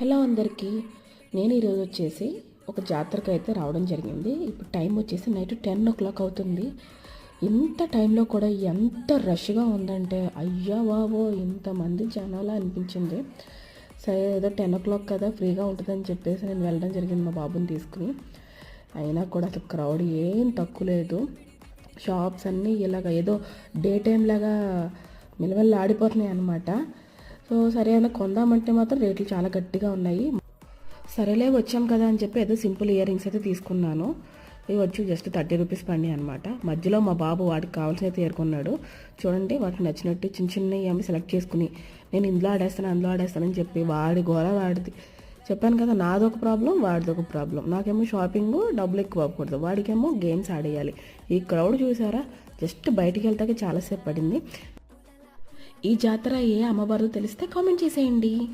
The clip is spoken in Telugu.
హలో అందరికీ. నేను ఈరోజు వచ్చేసి ఒక జాతరకు అయితే రావడం జరిగింది. ఇప్పుడు టైం వచ్చేసి నైట్ టెన్ ఓ క్లాక్ అవుతుంది. ఇంత టైంలో కూడా ఎంత రష్గా ఉందంటే అయ్యా బాబో ఇంతమంది జనాలు అనిపించింది. సరే ఏదో టెన్ ఓ క్లాక్ కదా ఫ్రీగా ఉంటుందని చెప్పేసి నేను వెళ్ళడం జరిగింది మా బాబుని తీసుకుని. అయినా కూడా అసలు క్రౌడ్ ఏం తక్కువ లేదు. షాప్స్ అన్నీ ఇలాగ ఏదో డే టైం లాగా మిలవెల్లి ఆడిపోతున్నాయి అనమాట సో సరే అని కొందామంటే మాత్రం రేట్లు చాలా గట్టిగా ఉన్నాయి. సరేలే వచ్చాం కదా అని చెప్పి ఏదో సింపుల్ ఇయర్ రింగ్స్ అయితే తీసుకున్నాను. ఇవి వచ్చి జస్ట్ థర్టీ రూపీస్ పడినాయి అనమాట మధ్యలో మా బాబు వాడికి కావాల్సినవి తీరుకున్నాడు. చూడండి వాటికి నచ్చినట్టు చిన్న చిన్నవి అమ్మి సెలెక్ట్ చేసుకుని నేను ఇందులో ఆడేస్తాను అందులో ఆడేస్తానని చెప్పి వాడి గోల వాడిది చెప్పాను కదా నాదొక ప్రాబ్లం వాడిది ఒక ప్రాబ్లం నాకేమో షాపింగ్ డబ్బులు ఎక్కువ అవ్వకూడదు. వాడికేమో గేమ్స్ ఆడేయాలి. ఈ క్రౌడ్ చూసారా? జస్ట్ బయటికి వెళ్తాక చాలాసేపు పడింది. ఈ జాతర ఏ అమ్మవారు తెలిస్తే కామెంట్ చేసేయండి.